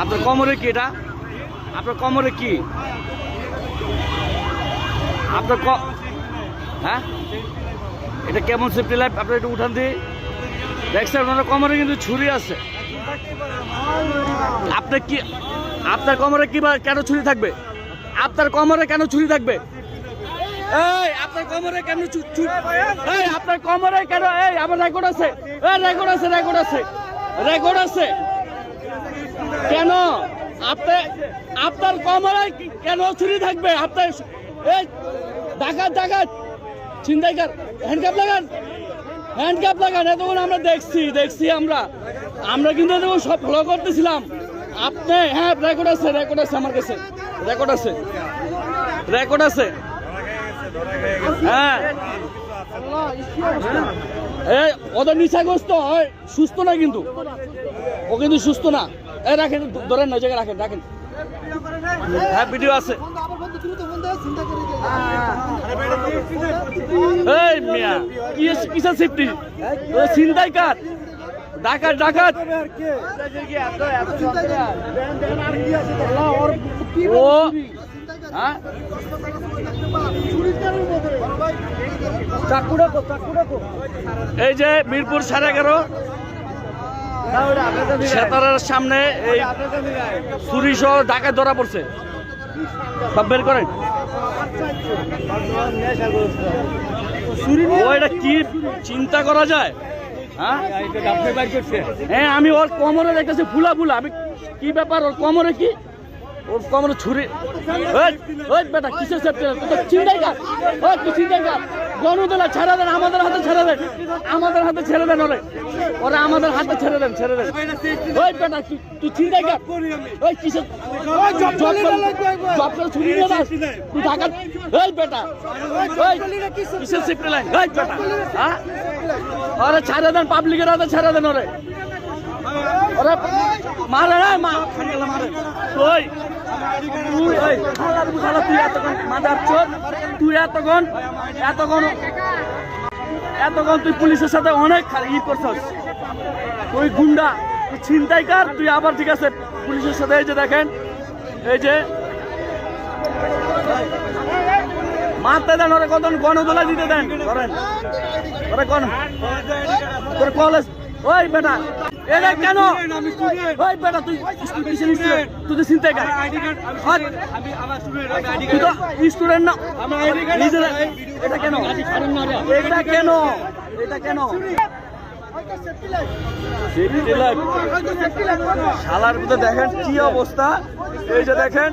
আপনার কোমরে কি এটা? আপনার কোমরে কি? আপনার ক হ্যাঁ? এটা কেমন সেফটি লাইফ আপনার একটু উঠান দিই দেখছেন ওনার কোমরে কিন্তু ছুরি আছে। আপনার কি আপনার কোমরে কি বা কেন ছুরি থাকবে? আপনার কোমরে কেন ছুরি থাকবে? আপনার কোমরে কেন আপনার কোমরে কেন আছে। রেকর্ড আছে রেকর্ড আছে। রেকর্ড আছে। আপনি আপনার কোমরে কি- কেন ছুরি থাকবে? আপনার এই ডাকাত ডাকাত। ছিনতাইকার হ্যান্ডকাপ লাগান। হ্যান্ডকাপ লাগান। এতক্ষণ আমরা দেখছি দেখছি আমরা। আমরা কিন্তু এতক্ষণ সব ফলো করতেছিলাম। আপনি হ্যাঁ রেকর্ড আছে রেকর্ড আছে আমার কাছে। রেকর্ড আছে। রেকর্ড আছে। হ্যাঁ। ওদের নিশাগ্রস্ত হয়, সুস্থ না কিন্তু। ও কিন্তু সুস্থ না। রাখেন ধরেন ওই রাখেন রাখেন। হ্যাঁ ভিডিও আছে। এই মিয়া, কি কিসের সেফটি চিন্তাই কার ডাকাত ডাকাত। ও হ্যাঁ? এই যে মিরপুর সাড়ে এগারো। সেতারের সামনে এই ছুরি সহ ডাকাত ধরা পড়ছে। সব বের করেন। কি চিন্তা করা যায়? হ্যাঁ? হ্যাঁ আমি ওর কোমরে দেখতেছি, ফুলা ফুলা। আমি কি ব্যাপার, ওর কোমরে কি? ওর কোমরে ছুরি। বেটা, কিসের সেফটি? চিন্তাই তুই চিন্তাই কার গণতলা ছেড়ে দেন আমাদের হাতে ছেড়ে দেন আমাদের হাতে ছেড়ে দেন ওরে ওরা আমাদের হাতে ছেড়ে দেন ছেড়ে দেন। ওই বেটা তুই চিন্তাই কার ওই কিসের জব জব করে নিয়ে যাস তুই ঢাকা ওই বেটা। ওই কিসের সেফটি লাইন ওই বেটা। হ্যাঁ? ওরে ছেড়ে দেন পাবলিকের হাতে ছেড়ে দেন ওরে। ওরে মারে রে মা। খাঙ্গেলা মারে ওই। তুই ওই। খালার তুই এতক্ষণ মাদার চোদ তুই এতক্ষণ এতক্ষণ এতক্ষণ তুই পুলিশের সাথে অনেক ই করছস। তুই গুন্ডা, তুই ছিনতাইকার, তুই আবার ঠিক আছে পুলিশের সাথে এই যে দেখেন, এই যে মারতে দেন ওরা কত গণদোলা দিতে দেন। করেন ওরা কলেজ ওই বেটা। এটা কেন? ওই বেটা তুই তুই কিসের student? তুই তো চিন্তাই কর তুই তো স্টুডেন্ট না। নিজেরা এটা কেন? এটা কেন? এটা কেন? শালার ভিতরে দেখেন কি অবস্থা? এই যে দেখেন?